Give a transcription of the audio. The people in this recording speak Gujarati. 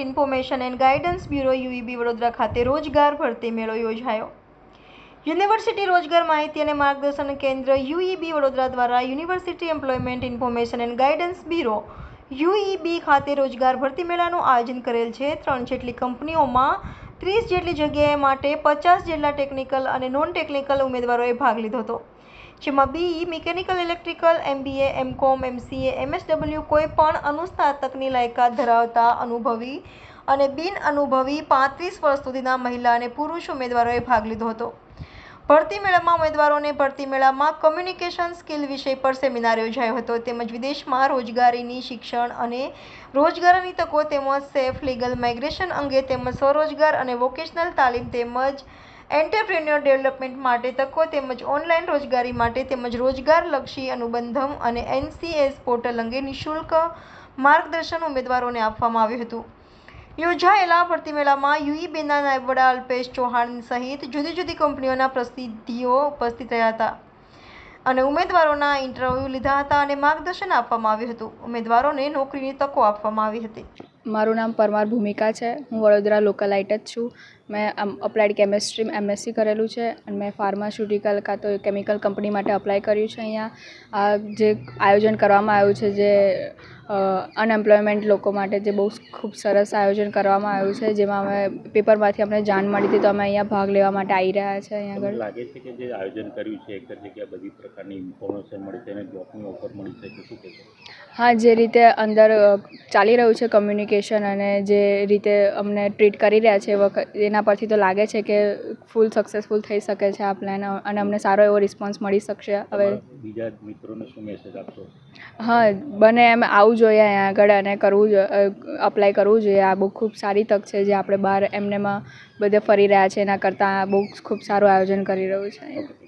Information and guidance bureau UEB Vadodara ખાતે રોજગાર ભરતી મેળો યોજાયો. યુનિવર્સિટી રોજગાર માહિતી અને માર્ગદર્શન કેન્દ્ર યુઈબી વડોદરા દ્વારા university employment information and guidance bureau UEB ખાતે રોજગાર ભરતી મેળાનું આયોજન કરેલ છે. ત્રણ જેટલી કંપનીઓમાં ત્રીસ જેટલી જગ્યાએ માટે પચાસ જેટલા ટેકનિકલ અને નોન ટેકનિકલ ઉમેદવારોએ ભાગ લીધો હતો. જેમાં BE mechanical electrical MBA MCom MCA MSW કોઈ પણ અનુસ્નાતકની લાયકાત ધરાવતા અનુભવી અને બિન અનુભવી પાંત્રીસ વર્ષ સુધીના મહિલા અને પુરુષ ઉમેદવારોએ ભાગ લીધો હતો. ભરતી મેળામાં ઉમેદવારોને ભરતી મેળામાં કમ્યુનિકેશન સ્કિલ વિષય પર સેમિનાર યોજાયો હતો. તેમજ વિદેશમાં રોજગારીની શિક્ષણ અને રોજગારની તકો તેમજ સેફ લીગલ માઇગ્રેશન અંગે તેમજ સ્વરોજગાર અને વોકેશનલ તાલીમ તેમજ એન્ટરપ્રેન્યોર ડેવલપમેન્ટ માટે તકો તેમજ ઓનલાઈન રોજગારી માટે તેમજ રોજગારલક્ષી અનુબંધમ અને એનસીએસ પોર્ટલ અંગે નિઃશુલ્ક માર્ગદર્શન ઉમેદવારોને આપવામાં આવ્યું હતું. યોજાયેલા ભરતી મેળામાં યુઈબીના નાયબ વડા અલ્પેશ ચૌહાણ સહિત જુદી જુદી કંપનીઓના પ્રતિનિધિઓ ઉપસ્થિત રહ્યા હતા અને ઉમેદવારોના ઇન્ટરવ્યૂ લીધા હતા અને માર્ગદર્શન આપવામાં આવ્યું હતું. ઉમેદવારોને નોકરીની તકો આપવામાં આવી હતી. મારું નામ પરમાર ભૂમિકા છે. હું વડોદરા લોકલાઇટ જ છું. મેં અપ્લાઇડ કેમેસ્ટ્રી એમએસસી કરેલું છે અને મેં ફાર્માસ્યુટિકલ કાં તો કેમિકલ કંપની માટે અપ્લાય કર્યું છે અહીંયા. આ જે આયોજન કરવામાં આવ્યું છે જે અનએમ્પ્લોયમેન્ટ લોકો માટે જે બહુ ખૂબ સરસ આયોજન કરવામાં આવ્યું છે જેમાં અમે પેપરમાંથી અમને જાણ મળી હતી તો અમે અહીંયા ભાગ લેવા માટે આવી રહ્યા છે અહીંયા આગળ. લાગે છે કે જે આયોજન કર્યું છે એક જગ્યાએ બધી પ્રકારની ઇન્ફોર્મેશન મળી છે અને જોબની ઓફર મળી છે શું કહેશો? હા જે રીતે અંદર ચાલી રહ્યું છે કમ્યુનિકેશન અને જે રીતે અમને ટ્રીટ કરી રહ્યા છે વખત એના પરથી તો લાગે છે કે ફૂલ સક્સેસફુલ થઈ શકે છે આ પ્લાન અને અમને સારો એવો રિસ્પોન્સ મળી શકશે હવે. બીજા મિત્રોને શું મેસેજ આપશો? હા બને એમ આવવું જોઈએ અહીંયા આગળ અને કરવું જોઈએ અપ્લાય કરવું જોઈએ. આ બહુ ખૂબ સારી તક છે જે આપણે બહાર એમનેમાં બધે ફરી રહ્યા છે એના કરતાં આ બહુ ખૂબ સારું આયોજન કરી રહ્યું છે